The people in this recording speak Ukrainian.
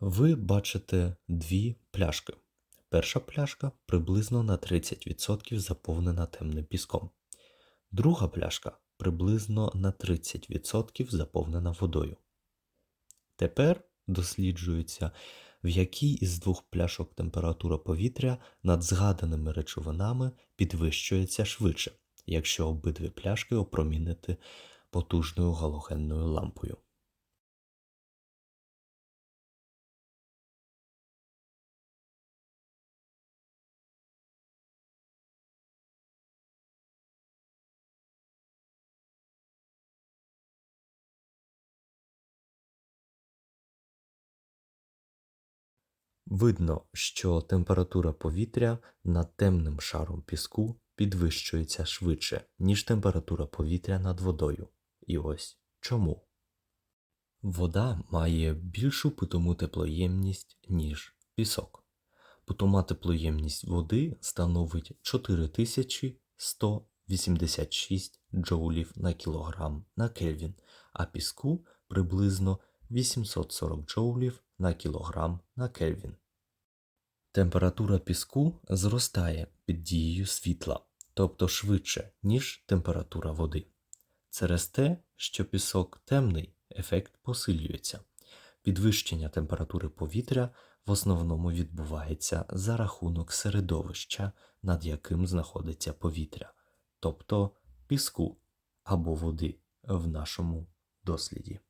Ви бачите дві пляшки. Перша пляшка приблизно на 30% заповнена темним піском. Друга пляшка приблизно на 30% заповнена водою. Тепер досліджується, в якій із двох пляшок температура повітря над згаданими речовинами підвищується швидше, якщо обидві пляшки опромінити потужною галогенною лампою. Видно, що температура повітря над темним шаром піску підвищується швидше, ніж температура повітря над водою. І ось чому. Вода має більшу питому теплоємність, ніж пісок. Питома теплоємність води становить 4186 джоулів на кілограм на Кельвін, а піску приблизно 840 джоулів на кілограм на Кельвін. Температура піску зростає під дією світла, тобто швидше, ніж температура води. Через те, що пісок темний, ефект посилюється. Підвищення температури повітря в основному відбувається за рахунок середовища, над яким знаходиться повітря, тобто піску або води в нашому досліді.